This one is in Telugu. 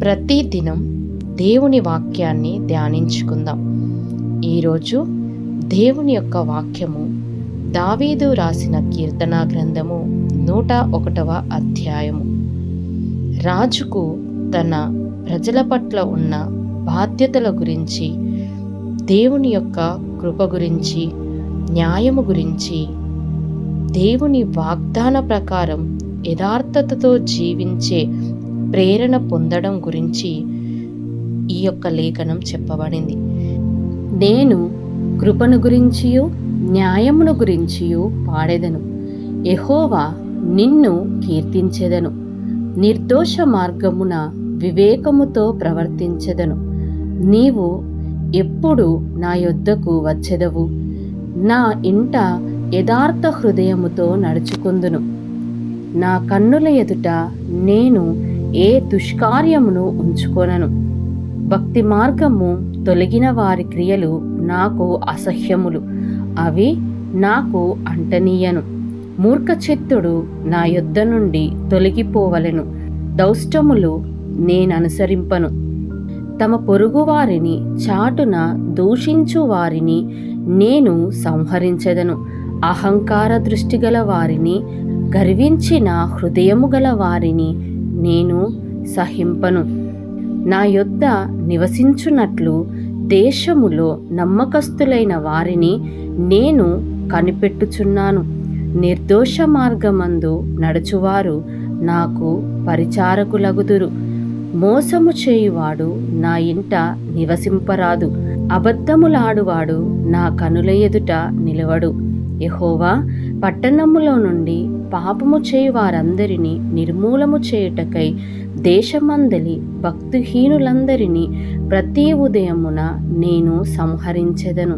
ప్రతి దినం దేవుని వాక్యాన్ని ధ్యానించుకుందాం. ఈరోజు దేవుని యొక్క వాక్యము దావీదు రాసిన కీర్తనా గ్రంథము నూట ఒకటవ అధ్యాయము. రాజుకు తన ప్రజల పట్ల ఉన్న బాధ్యతల గురించి దేవుని యొక్క కృప గురించి న్యాయము గురించి దేవుని వాగ్దాన ప్రకారం యథార్థతతో జీవించే ప్రేరణ పొందడం గురించి ఈ యొక్క లేఖనం చెప్పబడింది. నేను కృపను గురించియు న్యాయమును గురించియు పాడెదను. ఎహోవా నిన్ను కీర్తించెదను. నిర్దోష మార్గమున వివేకముతో ప్రవర్తించెదను. నీవు ఎప్పుడు నా యొద్దకు వచ్చెదవు. నా ఇంట యథార్థ హృదయముతో నడుచుకుందును. నా కన్నుల ఎదుట నేను ఏ దుష్కార్యమును ఉంచుకొనను. భక్తి మార్గము తొలగిన వారి క్రియలు నాకు అసహ్యములు. అవి నాకు అంటనీయను. మూర్ఖచిత్తుడు నా యొద్ద నుండి తొలగిపోవలెను. దౌష్టములు నేననుసరింపను. తమ పొరుగువారిని చాటున దూషించు వారిని నేను సంహరించదను. అహంకార దృష్టి గల వారిని గర్వించిన హృదయము గల వారిని నేను సహింపను. నా యొద్ద నివసించున్నట్లు దేశములో నమ్మకస్తులైన వారిని నేను కనిపెట్టుచున్నాను. నిర్దోష మార్గమందు నడుచువారు నాకు పరిచారకులగుదురు. మోసము చేయువాడు నా ఇంట నివసింపరాదు. అబద్ధములాడువాడు నా కనుల ఎదుట నిలవడు. యహోవా పట్టణములో నుండి పాపము చేయు వారందరినీ నిర్మూలము చేయుటకై దేశమందలి భక్తిహీనులందరినీ ప్రతి ఉదయమున నేను సంహరించెదను.